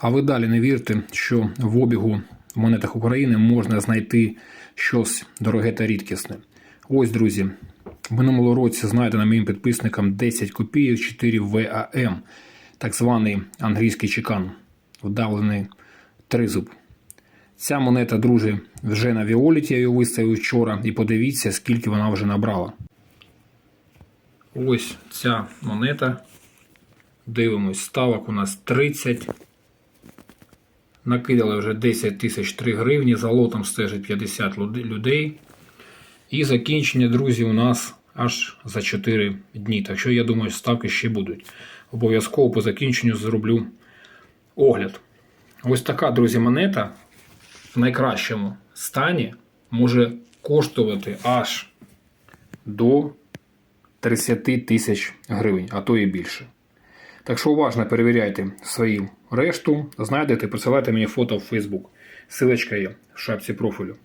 А ви далі не вірте, що в обігу в монетах України можна знайти щось дороге та рідкісне. Ось, друзі, в минулому році знайдено моїм підписникам 10 копійок 4 ВАМ, так званий англійський чекан, вдавлений тризуб. Ця монета, друзі, вже на Віоліті, я її виставив вчора, і подивіться, скільки вона вже набрала. Ось ця монета. Дивимось, ставок у нас 30. Накидали вже 10 тисяч 3 гривні. За лотом стежить 50 людей. І закінчення, друзі, у нас аж за 4 дні. Так що я думаю, ставки ще будуть. Обов'язково по закінченню зроблю огляд. Ось така, друзі, монета в найкращому стані може коштувати аж до 30 тисяч гривень, а то і більше. Так що уважно перевіряйте свою решту, знайдете, присилайте мені фото в Facebook. Силочка є в шапці профілю.